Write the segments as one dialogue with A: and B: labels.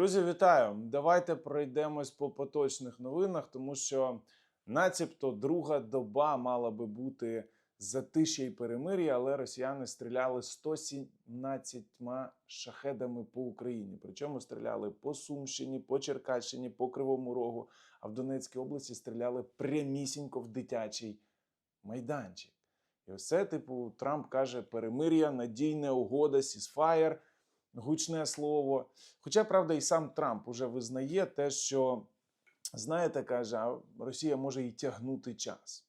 A: Друзі, вітаю! Давайте пройдемось по поточних новинах, тому що, начебто, друга доба мала би бути затишя і перемир'я, але росіяни стріляли 117 шахедами по Україні. Причому стріляли по Сумщині, по Черкащині, по Кривому Рогу, а в Донецькій області стріляли прямісінько в дитячий майданчик. І це, типу, Трамп каже: перемир'я, надійна угода, сісфаєр, гучне слово. Хоча, правда, і сам Трамп уже визнає те, що, знаєте, каже, Росія може і тягнути час.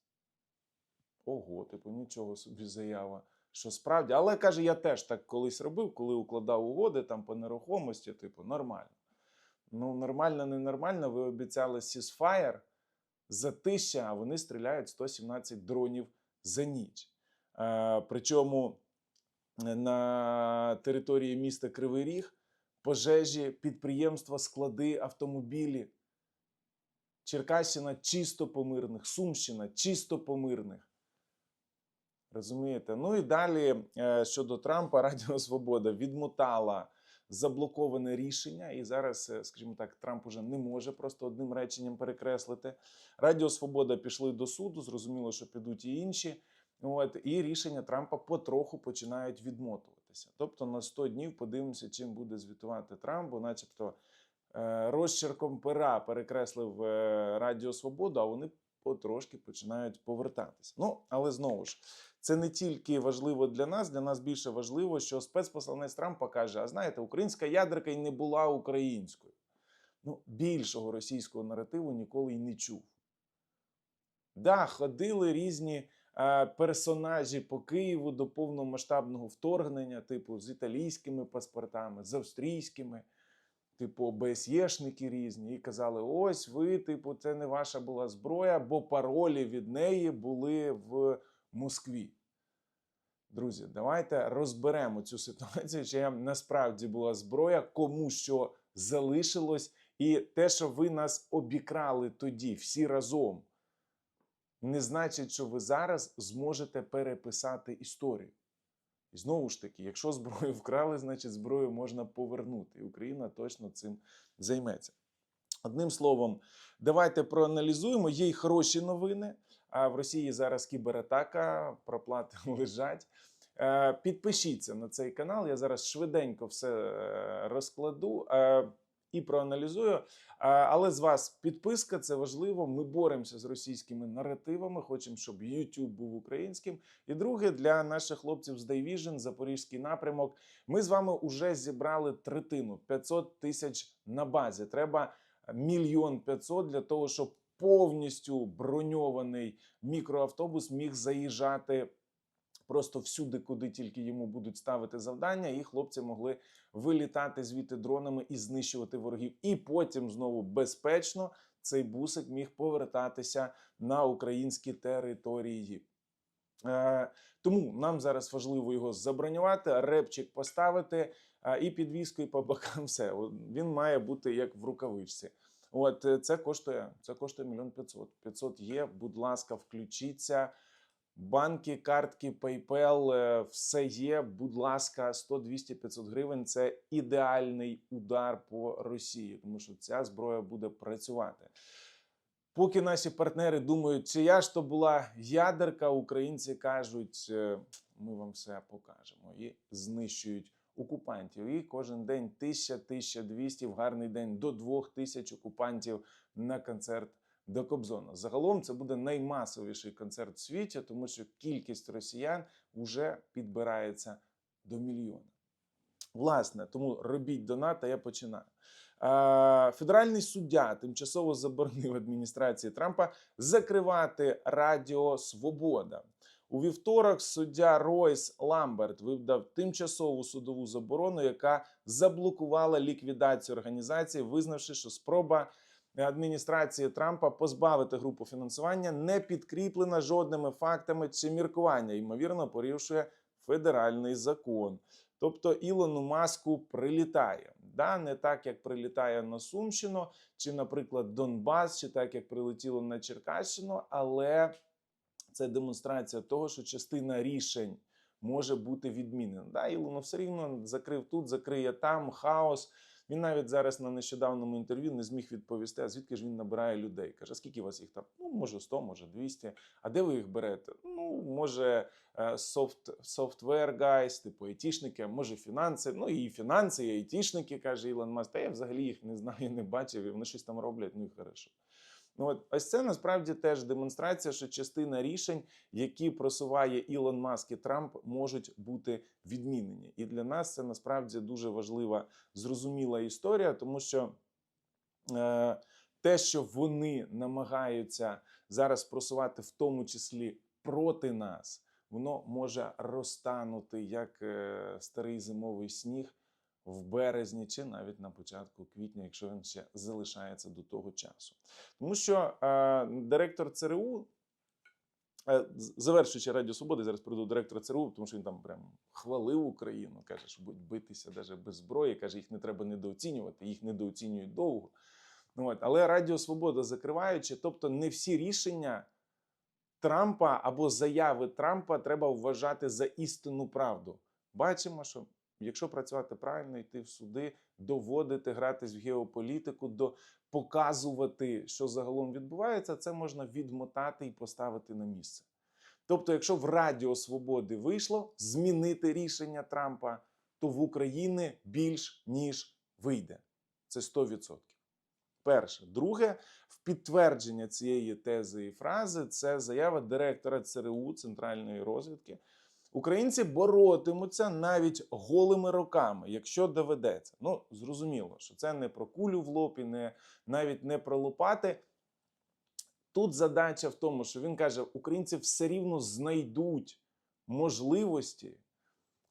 A: Ого, типу, нічого собі заява. Що справді, але каже, я теж так колись робив, коли укладав угоди там по нерухомості, типу, нормально. Ну, нормально, ненормально, ви обіцяли сісфаєр за тисяча, а вони стріляють 117 дронів за ніч. Е, причому на території міста Кривий Ріг пожежі, підприємства, склади, автомобілі. Черкащина чисто по мирних, Сумщина чисто по мирних. Розумієте? Ну і далі е, щодо Трампа, Радіо Свобода відмотала заблоковане рішення, і зараз, е, скажімо так, Трамп уже не може просто одним реченням перекреслити. Радіо Свобода пішли до суду, зрозуміло, що підуть і інші. От, і рішення Трампа потроху починають відмотуватися. Тобто на 100 днів подивимося, чим буде звітувати Трамп, бо начебто е, розчерком пера перекреслив е, Радіо Свободу, а вони потрошки починають повертатися. Ну, але знову ж, це не тільки важливо для нас, для нас більше важливо, що спецпосланець Трампа каже: а знаєте, українська ядерка й не була українською. Ну, більшого російського наративу ніколи й не чув. Да, ходили різні персонажі по Києву до повномасштабного вторгнення, типу з італійськими паспортами, з австрійськими, типу ОБСЄшники різні, і казали: ось ви, типу, це не ваша була зброя, бо паролі від неї були в Москві. Друзі, давайте розберемо цю ситуацію, чи насправді була зброя, кому що залишилось, і те, що ви нас обікрали тоді, всі разом, не значить, що ви зараз зможете переписати історію. І знову ж таки, якщо зброю вкрали, значить зброю можна повернути. І Україна точно цим займеться. Одним словом, давайте проаналізуємо. Є й хороші новини. А в Росії зараз кібератака, проплати лежать. Е, Підпишіться на цей канал. Я зараз швиденько все е, розкладу е, і проаналізую. Але з вас підписка це важливо. Ми боремося з російськими наративами. Хочемо, щоб YouTube був українським. І друге, для наших хлопців з Dayvision, Запорізький напрямок. Ми з вами вже зібрали третину 500 тисяч на базі. Треба мільйон п'ятсот для того, щоб повністю броньований мікроавтобус міг заїжджати просто всюди, куди тільки йому будуть ставити завдання, і хлопці могли вилітати звідти дронами і знищувати ворогів. І потім знову безпечно цей бусик міг повертатися на українські території. Е, тому нам зараз важливо його забронювати, репчик поставити е, і підвіскою по бокам все. Він має бути як в рукавичці. От е, це коштує це коштує мільйон п'ятсот. 500 є. Будь ласка, включіться. Банки, картки, PayPal, е, все є. Будь ласка, 100, 200, 500 гривень. Це ідеальний удар по Росії, тому що ця зброя буде працювати. Поки наші партнери думають, чия ж то була ядерка, українці кажуть, е, ми вам все покажемо і знищують окупантів. І кожен день 1000-1200, в гарний день до 2000 окупантів на концерт до Кобзона. Загалом це буде наймасовіший концерт в світі, тому що кількість росіян вже підбирається до мільйона. Власне, тому робіть донат, а я починаю. Е, Федеральний суддя тимчасово заборонив адміністрації Трампа закривати Радіо Свобода. У вівторок суддя Ройс Ламберт видав тимчасову судову заборону, яка заблокувала ліквідацію організації, визнавши, що спроба адміністрації Трампа позбавити групу фінансування не підкріплена жодними фактами чи міркування, ймовірно, порушує федеральний закон. Тобто Ілону Маску прилітає. Да, не так, як прилітає на Сумщину, чи, наприклад, Донбас, чи так, як прилетіло на Черкащину, але це демонстрація того, що частина рішень може бути відмінена. Да, Ілону все рівно закрив тут, закриє там, хаос. Він навіть зараз на нещодавному інтерв'ю не зміг відповісти, а звідки ж він набирає людей. Каже, скільки у вас їх там? Ну, може 100, може 200. А де ви їх берете? Ну, може, е, софтвер гайс, типу айтішники, може фінанси. Ну і фінанси, і айтішники, каже Ілон Маск. Та я взагалі їх не знаю, не бачив, і вони щось там роблять, ну і хорошо. Ну, от ось це насправді теж демонстрація, що частина рішень, які просуває Ілон Маск і Трамп, можуть бути відмінені. І для нас це насправді дуже важлива, зрозуміла історія, тому що е, те, що вони намагаються зараз просувати, в тому числі проти нас, воно може розтанути як е, старий зимовий сніг в березні чи навіть на початку квітня, якщо він ще залишається до того часу. Тому що е, директор ЦРУ, е, завершуючи Радіо Свободи, зараз прийду директора ЦРУ, тому що він там прям хвалив Україну, каже, що будуть битися навіть без зброї, каже, їх не треба недооцінювати, їх недооцінюють довго. Ну, от, але Радіо Свобода закриваючи, тобто не всі рішення Трампа або заяви Трампа треба вважати за істинну правду. Бачимо, що якщо працювати правильно, йти в суди, доводити, гратись в геополітику, до показувати, що загалом відбувається, це можна відмотати і поставити на місце. Тобто, якщо в Радіо Свободи вийшло змінити рішення Трампа, то в Україні більш ніж вийде. Це 100%. Перше. Друге, в підтвердження цієї тези і фрази це заява директора ЦРУ Центральної розвідки. Українці боротимуться навіть голими руками, якщо доведеться. Ну, зрозуміло, що це не про кулю в лоб і не, навіть не про лопати. Тут задача в тому, що він каже, українці все рівно знайдуть можливості,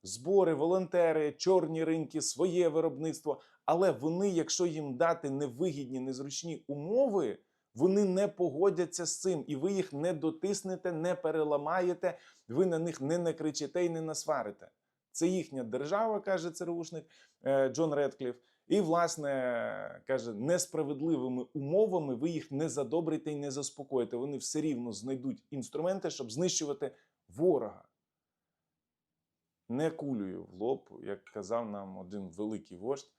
A: збори, волонтери, чорні ринки, своє виробництво. Але вони, якщо їм дати невигідні, незручні умови, вони не погодяться з цим, і ви їх не дотиснете, не переламаєте, ви на них не накричите і не насварите. Це їхня держава, каже ЦРУшник е, Джон Редкліф. І, власне, каже, несправедливими умовами ви їх не задобрите і не заспокоїте. Вони все рівно знайдуть інструменти, щоб знищувати ворога. Не кулею в лоб, як казав нам один великий вождь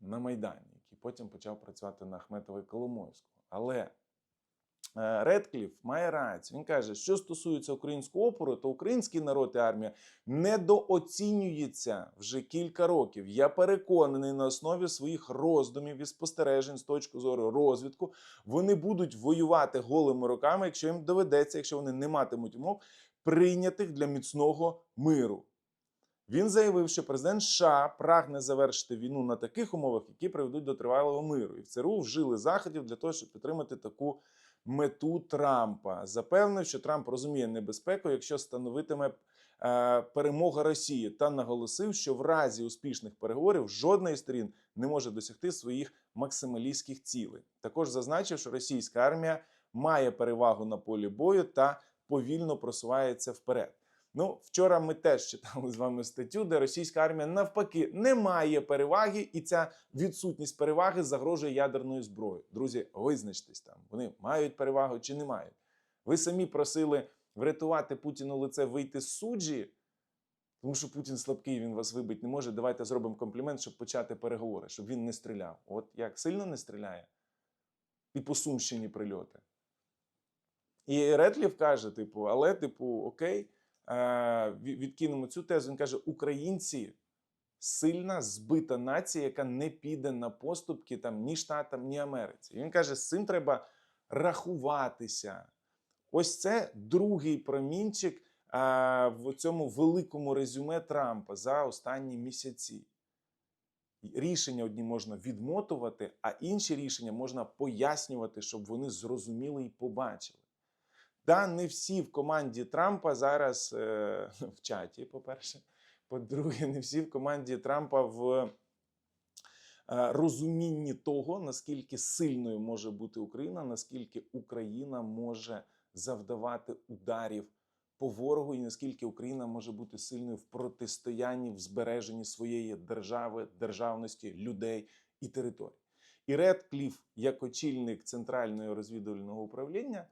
A: на Майдані, який потім почав працювати на Ахметова і Коломойського. Але е, Редкліф має рацію. Він каже, що стосується українського опору, то український народ і армія недооцінюється вже кілька років. Я переконаний на основі своїх роздумів і спостережень з точки зору розвідку. Вони будуть воювати голими руками, якщо їм доведеться, якщо вони не матимуть умов, прийнятих для міцного миру. Він заявив, що президент США прагне завершити війну на таких умовах, які приведуть до тривалого миру. І в ЦРУ вжили заходів для того, щоб підтримати таку мету Трампа. Запевнив, що Трамп розуміє небезпеку, якщо становитиме е, перемога Росії, та наголосив, що в разі успішних переговорів жодна із сторін не може досягти своїх максималістських цілей. Також зазначив, що російська армія має перевагу на полі бою та повільно просувається вперед. Ну, вчора ми теж читали з вами статтю, де російська армія навпаки не має переваги, і ця відсутність переваги загрожує ядерною зброєю. Друзі, визначтесь там. Вони мають перевагу чи не мають. Ви самі просили врятувати Путіну лице вийти з суджі, тому що Путін слабкий, він вас вибити не може. Давайте зробимо комплімент, щоб почати переговори, щоб він не стріляв. От як сильно не стріляє? І по Сумщині прильоти. І Ретлів каже: типу, але, типу, окей, відкинемо цю тезу. Він каже: українці сильна збита нація, яка не піде на поступки там ні Штатам, ні Америці. І він каже, з цим треба рахуватися. Ось це другий промінчик а, в цьому великому резюме Трампа за останні місяці. Рішення одні можна відмотувати, а інші рішення можна пояснювати, щоб вони зрозуміли і побачили. Да, не всі в команді Трампа зараз е, в чаті, по-перше. По-друге, не всі в команді Трампа в е, розумінні того, наскільки сильною може бути Україна, наскільки Україна може завдавати ударів по ворогу, і наскільки Україна може бути сильною в протистоянні, в збереженні своєї держави, державності, людей і територій. І Ред Кліф, як очільник центрального розвідувального управління,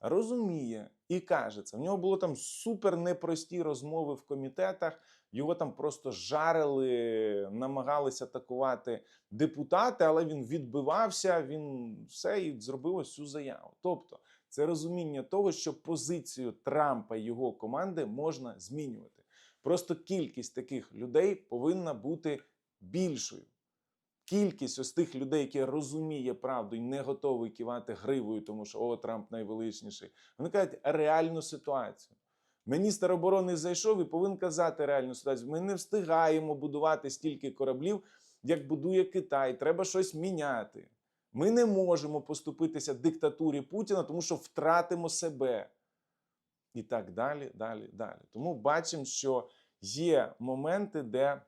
A: розуміє і каже це. В нього було там супер непрості розмови в комітетах. Його там просто жарили, намагалися атакувати депутати, але він відбивався. Він все і зробив ось цю заяву. Тобто, це розуміння того, що позицію Трампа і його команди можна змінювати. Просто кількість таких людей повинна бути більшою. Кількість ось тих людей, які розуміє правду і не готовий кивати гривою, тому що о, Трамп найвеличніший. Вони кажуть реальну ситуацію. Міністр оборони зайшов і повинен казати реальну ситуацію. Ми не встигаємо будувати стільки кораблів, як будує Китай. Треба щось міняти. Ми не можемо поступитися диктатурі Путіна, тому що втратимо себе. І так далі, далі, далі. Тому бачимо, що є моменти, де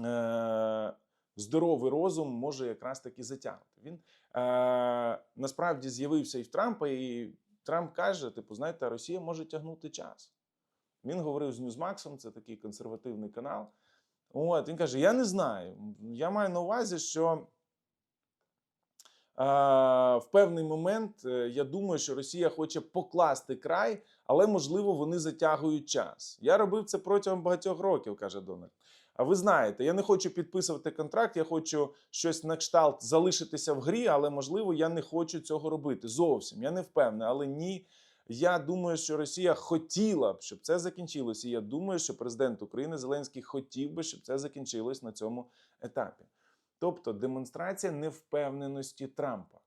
A: е, здоровий розум може якраз таки затягнути. Він е, насправді з'явився і в Трампа, і Трамп каже: типу, знаєте, Росія може тягнути час. Він говорив з Ньюзмаксом, це такий консервативний канал. От, він каже: Я не знаю. Я маю на увазі, що. В певний момент е, я думаю, що Росія хоче покласти край, але можливо вони затягують час. Я робив це протягом багатьох років, каже Дональд. А ви знаєте, я не хочу підписувати контракт, я хочу щось на кшталт залишитися в грі, але можливо я не хочу цього робити. Зовсім я не впевнений, але ні. Я думаю, що Росія хотіла б, щоб це закінчилося. І я думаю, що президент України Зеленський хотів би, щоб це закінчилось на цьому етапі. Тобто демонстрація невпевненості Трампа.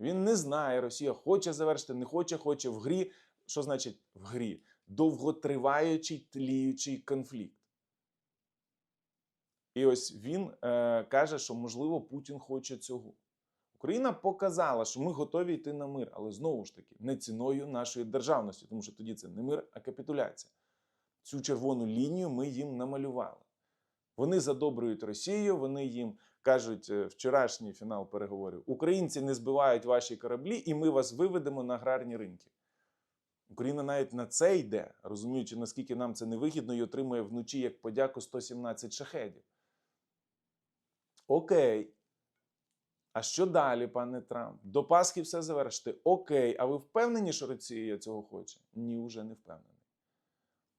A: Він не знає, Росія хоче завершити, не хоче, хоче в грі. Що значить в грі? Довготриваючий тліючий конфлікт. І ось він е, каже, що можливо Путін хоче цього. Україна показала, що ми готові йти на мир, але знову ж таки не ціною нашої державності, тому що тоді це не мир, а капітуляція. Цю червону лінію ми їм намалювали. Вони задобрюють Росію, вони їм кажуть е, вчорашній фінал переговорів: Українці не збивають ваші кораблі, і ми вас виведемо на аграрні ринки. Україна навіть на це йде, розуміючи, наскільки нам це невигідно, і отримує вночі як подяку 117 шахедів. Окей. А що далі, пане Трамп? До Пасхи все завершити. Окей, а ви впевнені, що Росія цього хоче? Ні, уже не впевнений.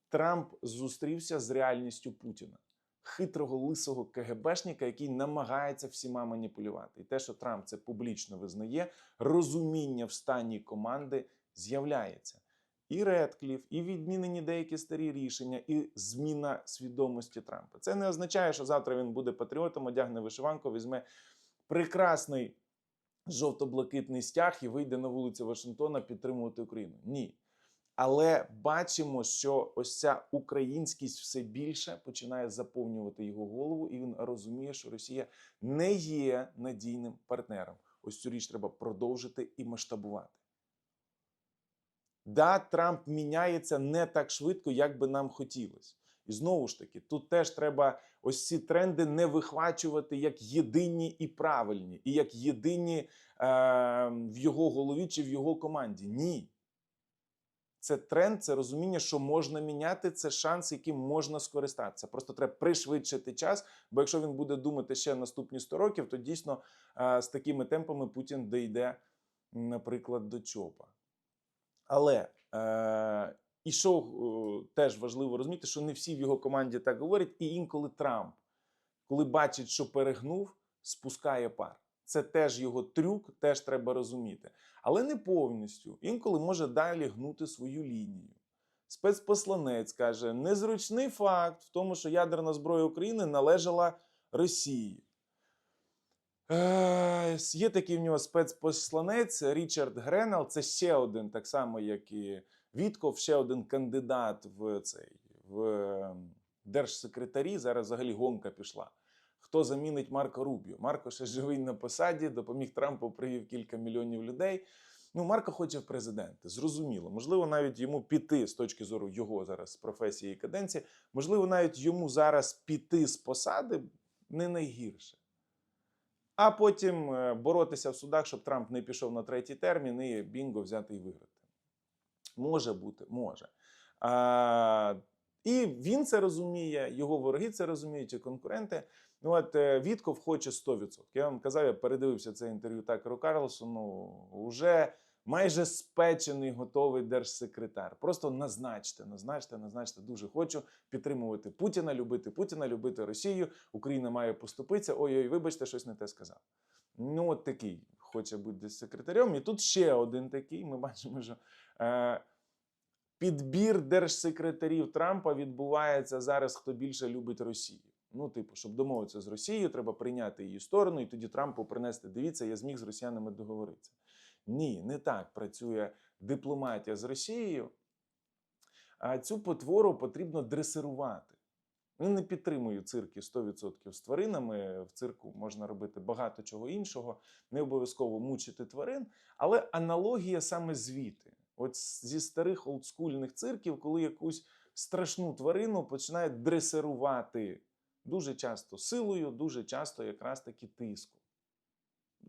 A: Трамп зустрівся з реальністю Путіна, хитрого лисого КГБшника, який намагається всіма маніпулювати. І те, що Трамп це публічно визнає, розуміння в стані команди з'являється. І Редкліф, і відмінені деякі старі рішення, і зміна свідомості Трампа. Це не означає, що завтра він буде патріотом, одягне вишиванку, візьме прекрасний жовто-блакитний стяг і вийде на вулицю Вашингтона підтримувати Україну. Ні. Але бачимо, що ось ця українськість все більше починає заповнювати його голову, і він розуміє, що Росія не є надійним партнером. Ось цю річ треба продовжити і масштабувати. Да, Трамп міняється не так швидко, як би нам хотілося. І знову ж таки, тут теж треба ось ці тренди не вихвачувати як єдині і правильні, і як єдині е, в його голові чи в його команді. Ні. Це тренд, це розуміння, що можна міняти, це шанс, яким можна скористатися. Просто треба пришвидшити час, бо якщо він буде думати ще наступні 100 років, то дійсно е, з такими темпами Путін дійде, наприклад, до ЧОПа. Але е, і що е, теж важливо розуміти, що не всі в його команді так говорять, і інколи Трамп, коли бачить, що перегнув, спускає пар. Це теж його трюк, теж треба розуміти. Але не повністю. Інколи може далі гнути свою лінію. Спецпосланець каже: незручний факт в тому, що ядерна зброя України належала Росії. Е, Є такий в нього спецпосланець Річард Гренел. Це ще один, так само, як і Вітков, ще один кандидат в цей в ем, держсекретарі. Зараз взагалі гонка пішла. Хто замінить Марко Рубіо? Марко ще живий на посаді, допоміг Трампу, привів кілька мільйонів людей. Ну, Марко хоче в президенти. Зрозуміло. Можливо, навіть йому піти з точки зору його зараз професії і каденції, можливо, навіть йому зараз піти з посади не найгірше. А потім е, боротися в судах, щоб Трамп не пішов на третій термін і бінго взяти і виграти. Може бути, може. А, І він це розуміє, його вороги це розуміють, і конкуренти. Ну, от е, Вітков хоче 100%. Я вам казав, я передивився це інтерв'ю Такеру Карлсону. Уже майже спечений готовий держсекретар. Просто назначте, назначте, назначте. Дуже хочу підтримувати Путіна, любити Путіна, любити Росію. Україна має поступитися. Ой-ой, вибачте, щось не те сказав. Ну, от такий хоче бути секретарем. І тут ще один такий. Ми бачимо, що е, підбір держсекретарів Трампа відбувається зараз, хто більше любить Росію. Ну, типу, щоб домовитися з Росією, треба прийняти її сторону, і тоді Трампу принести. Дивіться, я зміг з росіянами договоритися. Ні, не так працює дипломатія з Росією. А цю потвору потрібно дресирувати. Ну, не підтримую цирки 100% з тваринами. В цирку можна робити багато чого іншого, не обов'язково мучити тварин, але аналогія саме звідти. От зі старих олдскульних цирків, коли якусь страшну тварину починають дресирувати дуже часто силою, дуже часто якраз таки тиском.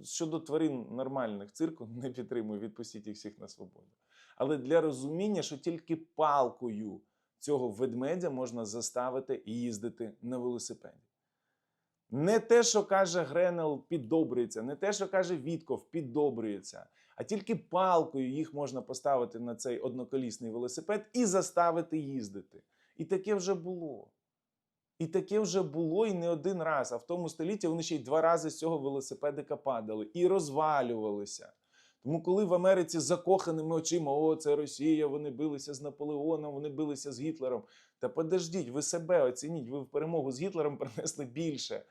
A: Щодо тварин нормальних цирку, не підтримую, відпустіть їх всіх на свободу. Але для розуміння, що тільки палкою цього ведмедя можна заставити їздити на велосипеді. Не те, що каже Гренел, піддобрюється, не те, що каже Вітков, піддобрюється, а тільки палкою їх можна поставити на цей одноколісний велосипед і заставити їздити. І таке вже було. І таке вже було і не один раз. А в тому столітті вони ще й два рази з цього велосипедика падали і розвалювалися. Тому, коли в Америці закоханими очима, о, це Росія, вони билися з Наполеоном, вони билися з Гітлером. Та подождіть, ви себе оцініть, ви в перемогу з Гітлером принесли більше,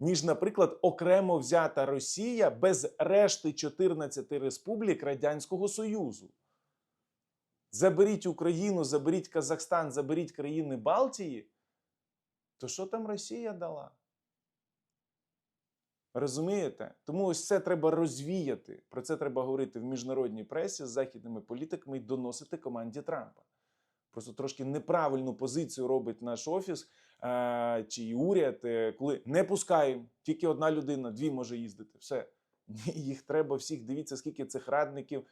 A: ніж, наприклад, окремо взята Росія без решти 14 республік Радянського Союзу. Заберіть Україну, заберіть Казахстан, заберіть країни Балтії. То що там Росія дала? Розумієте? Тому ось це треба розвіяти. Про це треба говорити в міжнародній пресі з західними політиками і доносити команді Трампа. Просто трошки неправильну позицію робить наш офіс е- чи уряд, е, коли не пускаємо, тільки одна людина, дві може їздити. Все. Їх треба всіх. Дивіться, скільки цих радників.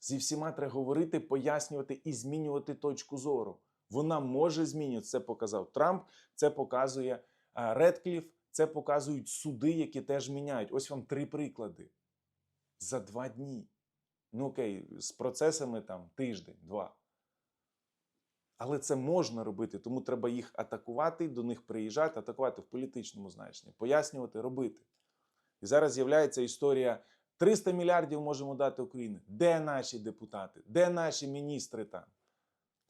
A: Зі всіма треба говорити, пояснювати і змінювати точку зору. Вона може змінювати. Це показав Трамп, це показує е, Редкліф, це показують суди, які теж міняють. Ось вам три приклади. За два дні. Ну окей, з процесами там тиждень, два. Але це можна робити, тому треба їх атакувати, до них приїжджати, атакувати в політичному значенні, пояснювати, робити. І зараз з'являється історія: 300 мільярдів можемо дати Україні. Де наші депутати? Де наші міністри там?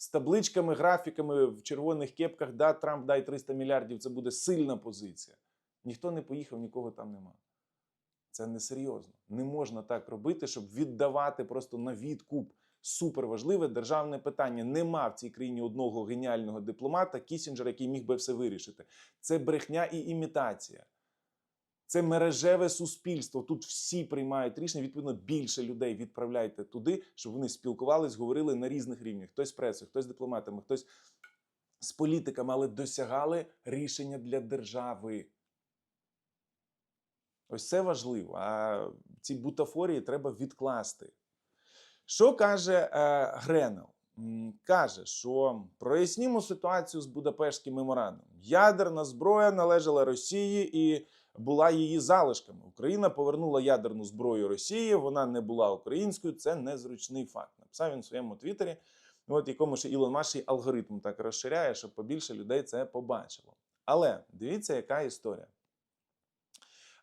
A: З табличками, графіками в червоних кепках, да, Трамп дай 300 мільярдів, це буде сильна позиція. Ніхто не поїхав, нікого там нема. Це несерйозно. Не можна так робити, щоб віддавати просто на відкуп суперважливе державне питання. Нема в цій країні одного геніального дипломата, Кісінджера, який міг би все вирішити. Це брехня і імітація. Це мережеве суспільство. Тут всі приймають рішення. Відповідно, більше людей відправляйте туди, щоб вони спілкувались, говорили на різних рівнях. Хтось з пресою, хтось з дипломатами, хтось з політиками, але досягали рішення для держави. Ось це важливо. А ці бутафорії треба відкласти. Що каже е, Гренел? Каже, що прояснімо ситуацію з Будапештським меморандумом. Ядерна зброя належала Росії і була її залишками. Україна повернула ядерну зброю Росії, вона не була українською. Це незручний факт. Написав він в своєму твіттері, от якому ще Ілон Маш і алгоритм так розширяє, щоб побільше людей це побачило. Але дивіться, яка історія.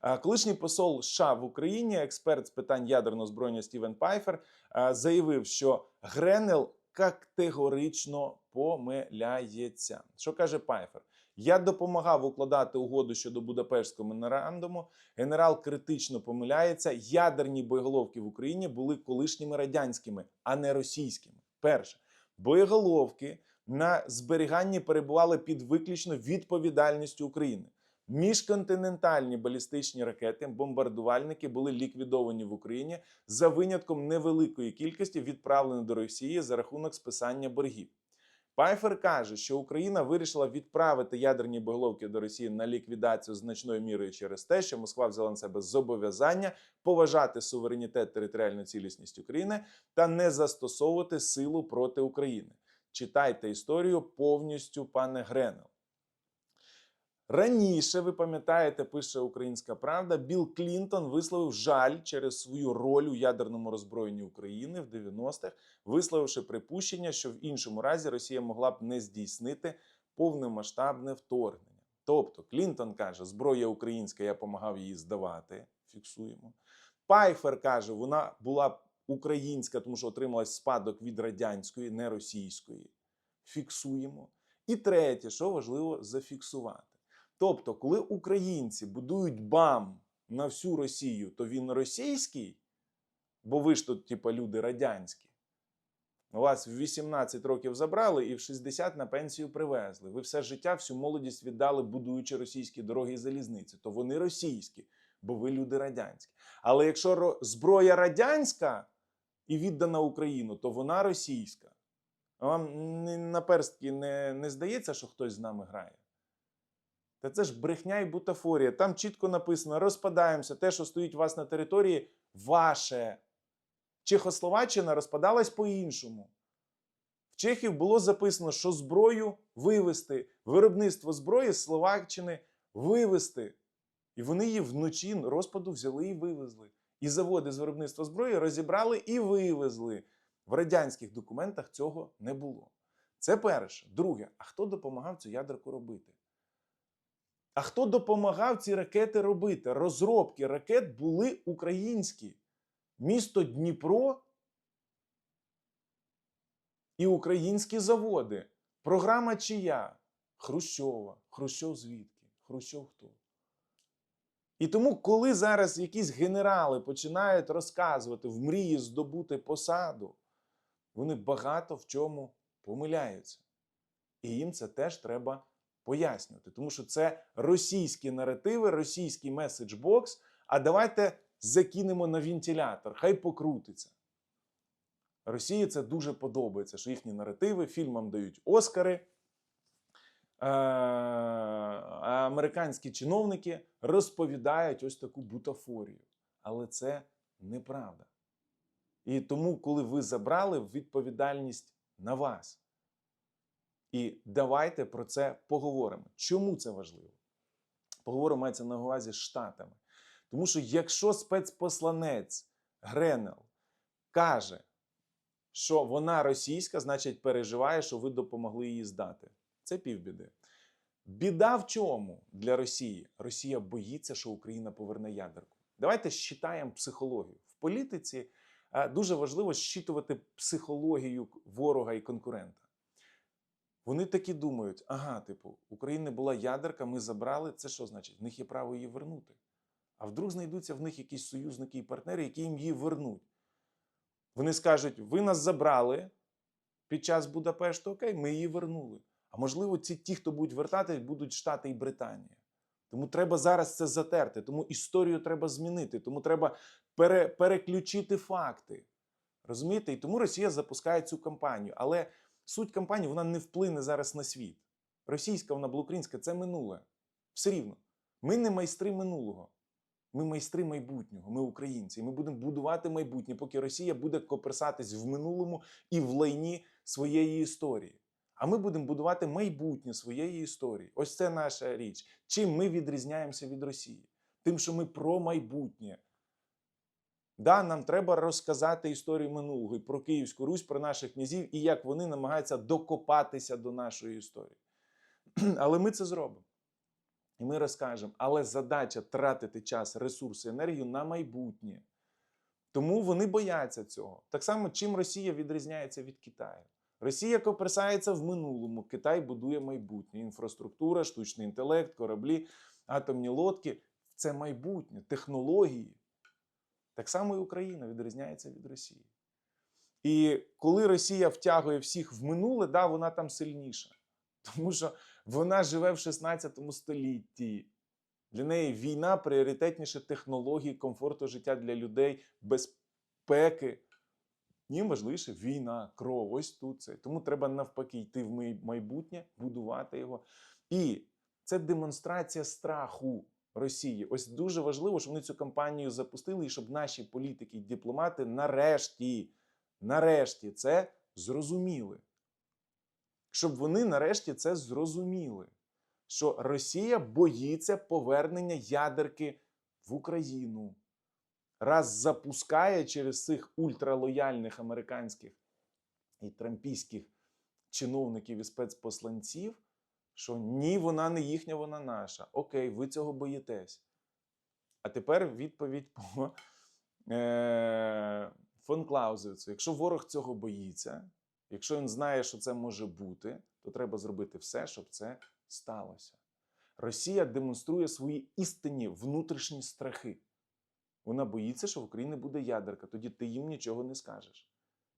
A: Е, Колишній посол США в Україні, експерт з питань ядерного зброєння Стівен Пайфер, е, заявив, що Гренел категорично помиляється. Що каже Пайфер? Я допомагав укладати угоду щодо Будапештського меморандуму. Генерал критично помиляється. Ядерні боєголовки в Україні були колишніми радянськими, а не російськими. Перше, боєголовки на зберіганні перебували під виключно відповідальністю України. Міжконтинентальні балістичні ракети, бомбардувальники були ліквідовані в Україні за винятком невеликої кількості відправлені до Росії за рахунок списання боргів. Пайфер каже, що Україна вирішила відправити ядерні боєголовки до Росії на ліквідацію значною мірою через те, що Москва взяла на себе зобов'язання поважати суверенітет територіальну цілісність України та не застосовувати силу проти України. Читайте історію повністю, пане Гренел. Раніше, ви пам'ятаєте, пише Українська Правда, Білл Клінтон висловив жаль через свою роль у ядерному роззброєнні України в 90-х, висловивши припущення, що в іншому разі Росія могла б не здійснити повномасштабне вторгнення. Тобто Клінтон каже, зброя українська, я допомагав її здавати. Фіксуємо. Пайфер каже, вона була українська, тому що отрималась спадок від радянської, не російської. Фіксуємо. І третє, що важливо зафіксувати. Тобто, коли українці будують БАМ на всю Росію, то він російський, бо ви ж тут, типа, люди радянські. Вас в 18 років забрали і в 60 на пенсію привезли. Ви все життя, всю молодість віддали, будуючи російські дороги і залізниці. То вони російські, бо ви люди радянські. Але якщо зброя радянська і віддана Україну, то вона російська. Вам на перстки не, не здається, що хтось з нами грає? Та це ж брехня і бутафорія. Там чітко написано: розпадаємося. Те, що стоїть у вас на території, ваше. Чехословаччина розпадалась по-іншому. В Чехів було записано, що зброю вивезти, виробництво зброї з Словаччини вивезти. І вони її вночі розпаду взяли і вивезли. І заводи з виробництва зброї розібрали і вивезли. В радянських документах цього не було. Це перше. Друге, а хто допомагав цю ядерку робити? А хто допомагав ці ракети робити? Розробки ракет були українські. Місто Дніпро і українські заводи. Програма чия? Хрущова. Хрущов звідки? Хрущов хто? І тому, коли зараз якісь генерали починають розказувати в мрії здобути посаду, вони багато в чому помиляються. І їм це теж треба пояснювати, тому що це російські наративи, російський меседжбокс. А давайте закинемо на вентилятор, хай покрутиться. Росії це дуже подобається, що їхні наративи фільмам дають Оскари. Е, американські чиновники розповідають ось таку бутафорію. Але це неправда. І тому, коли ви забрали відповідальність на вас. І давайте про це поговоримо. Чому це важливо? Поговоримо мається на увазі з Штатами. Тому що якщо спецпосланець Гренел каже, що вона російська, значить переживає, що ви допомогли її здати. Це півбіди. Біда в чому для Росії? Росія боїться, що Україна поверне ядерку. Давайте щитаємо психологію. В політиці е, дуже важливо щитувати психологію ворога і конкурента. Вони такі думають: ага, типу, України була ядерка, ми забрали. Це що значить? В них є право її вернути. А вдруг знайдуться в них якісь союзники і партнери, які їм її вернуть. Вони скажуть: ви нас забрали під час Будапешту, окей, ми її вернули. А можливо, ці ті, хто будуть вертати, будуть Штати і Британія. Тому треба зараз це затерти, тому історію треба змінити, тому треба пере, переключити факти. Розумієте? І тому Росія запускає цю кампанію. Але суть кампанії вона не вплине зараз на світ. Російська, вона була українська, це минуле. Все рівно. Ми не майстри минулого. Ми майстри майбутнього, ми українці. І ми будемо будувати майбутнє, поки Росія буде коперсатись в минулому і в лайні своєї історії. А ми будемо будувати майбутнє своєї історії. Ось це наша річ. Чим ми відрізняємося від Росії? Тим, що ми про майбутнє. Да, нам треба розказати історію минулого і про Київську Русь, про наших князів і як вони намагаються докопатися до нашої історії. Але ми це зробимо. І ми розкажемо. Але задача тратити час, ресурси, енергію на майбутнє. Тому вони бояться цього. Так само, чим Росія відрізняється від Китаю. Росія коперсається в минулому, Китай будує майбутнє. Інфраструктура, штучний інтелект, кораблі, атомні лодки це майбутнє, технології. Так само і Україна відрізняється від Росії. І коли Росія втягує всіх в минуле, да, вона там сильніша. Тому що вона живе в 16 столітті. Для неї війна пріоритетніше технології, комфорту життя для людей, безпеки. Їм важливіше війна, кров. Ось тут це. Тому треба навпаки йти в майбутнє, будувати його. І це демонстрація страху Росії. Ось дуже важливо, щоб вони цю кампанію запустили, і щоб наші політики і дипломати нарешті, нарешті це зрозуміли. Щоб вони нарешті це зрозуміли. що Росія боїться повернення ядерки в Україну. Раз запускає через цих ультралояльних американських і трампійських чиновників і спецпосланців, що ні, вона не їхня, вона наша. Окей, ви цього боїтесь. А тепер відповідь по е, фон Клаузевицю. Якщо ворог цього боїться, якщо він знає, що це може бути, то треба зробити все, щоб це сталося. Росія демонструє свої істинні внутрішні страхи. Вона боїться, що в Україні буде ядерка, тоді ти їм нічого не скажеш.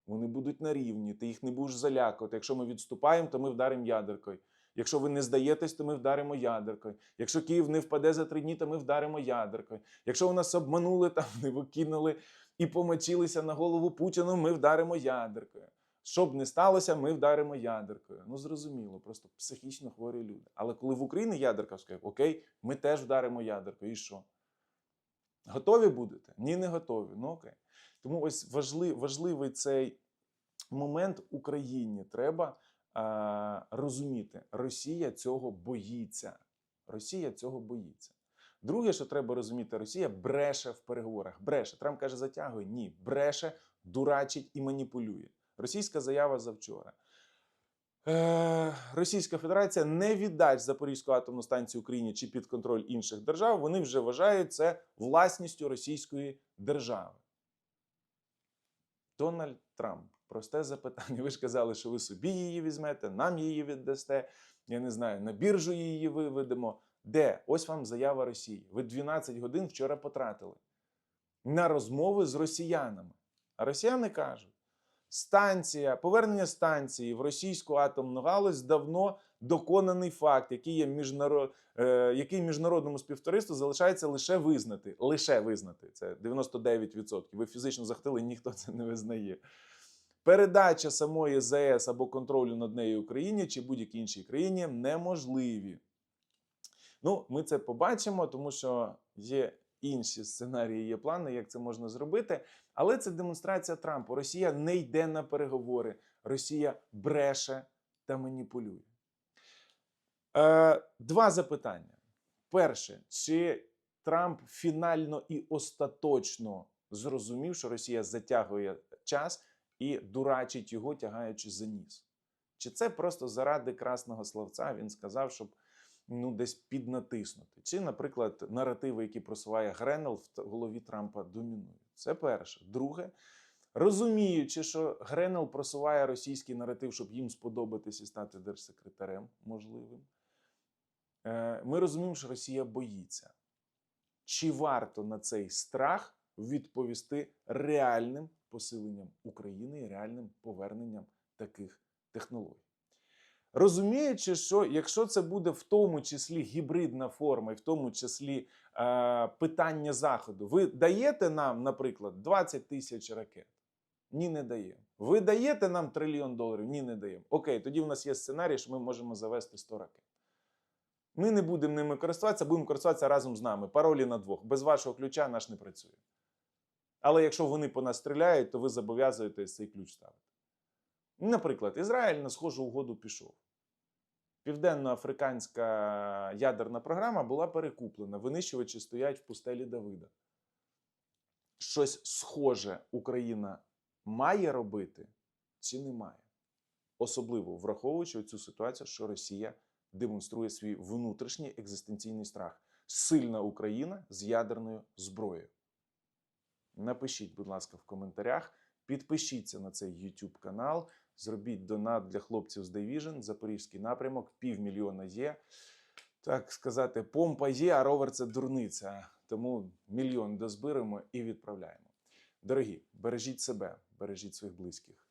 A: Вони будуть на рівні, ти їх не будеш залякувати. Якщо ми відступаємо, то ми вдаримо ядеркою. Якщо ви не здаєтесь, то ми вдаримо ядеркою. Якщо Київ не впаде за три дні, то ми вдаримо ядеркою. Якщо у нас обманули, там не викинули і помочилися на голову Путіну, ми вдаримо ядеркою. Щоб не сталося, ми вдаримо ядеркою. Ну зрозуміло, просто психічно хворі люди. Але коли в Україні ядерка скаже, окей, ми теж вдаримо ядеркою. І що? Готові будете? Ні, не готові. Ну окей. Тому ось важливий, цей момент Україні треба розуміти. Росія цього боїться. Росія цього боїться. Друге, що треба розуміти, Росія бреше в переговорах. Бреше. Трамп каже, затягує. Ні, бреше, дурачить і маніпулює. Російська заява завчора. Е, Російська Федерація не віддасть Запорізьку атомну станцію Україні чи під контроль інших держав. Вони вже вважають це власністю Російської держави. Дональд Трамп. Просте запитання. Ви ж казали, що ви собі її візьмете, нам її віддасте. Я не знаю, на біржу її виведемо. Де? Ось вам заява Росії. Ви 12 годин вчора потратили на розмови з росіянами. А росіяни кажуть: станція, повернення станції в російську атомну галузь давно доконаний факт, який є міжнарод, е, який міжнародному співтовариству залишається лише визнати. Лише визнати. Це 99%. Ви фізично захотіли, ніхто це не визнає. Передача самої ЗАЕС або контролю над нею Україні чи будь-якій іншій країні неможливі. Ну, ми це побачимо, тому що є інші сценарії, є плани, як це можна зробити. Але це демонстрація Трампу. Росія не йде на переговори, Росія бреше та маніпулює. Е, два запитання. Перше, чи Трамп фінально і остаточно зрозумів, що Росія затягує час і дурачить його, тягаючи за ніс? Чи це просто заради красного словця він сказав, щоб ну, десь піднатиснути? Чи, наприклад, наративи, які просуває Гренел в голові Трампа, домінують? Це перше. Друге, розуміючи, що Гренел просуває російський наратив, щоб їм сподобатись і стати держсекретарем можливим. Е, Ми розуміємо, що Росія боїться. Чи варто на цей страх відповісти реальним посиленням України і реальним поверненням таких технологій? Розуміючи, що якщо це буде в тому числі гібридна форма, і в тому числі е, питання заходу, ви даєте нам, наприклад, 20 тисяч ракет? Ні, не даємо. Ви даєте нам трильйон доларів? Ні, не даємо. Окей, тоді в нас є сценарій, що ми можемо завести 100 ракет. Ми не будемо ними користуватися, будемо користуватися разом з нами. Паролі на двох. Без вашого ключа наш не працює. Але якщо вони по нас стріляють, то ви зобов'язуєтесь цей ключ ставити. Наприклад, Ізраїль на схожу угоду пішов. Південно-африканська ядерна програма була перекуплена. Винищувачі стоять в пустелі Давида. Щось схоже Україна має робити чи не має? Особливо враховуючи цю ситуацію, що Росія демонструє свій внутрішній екзистенційний страх. Сильна Україна з ядерною зброєю. Напишіть, будь ласка, в коментарях. Підпишіться на цей YouTube канал, зробіть донат для хлопців з Division, Запорізький напрямок, півмільйона є. Так сказати, помпа є, а ровер це дурниця. Тому мільйон дозбиримо і відправляємо. Дорогі, бережіть себе, бережіть своїх близьких.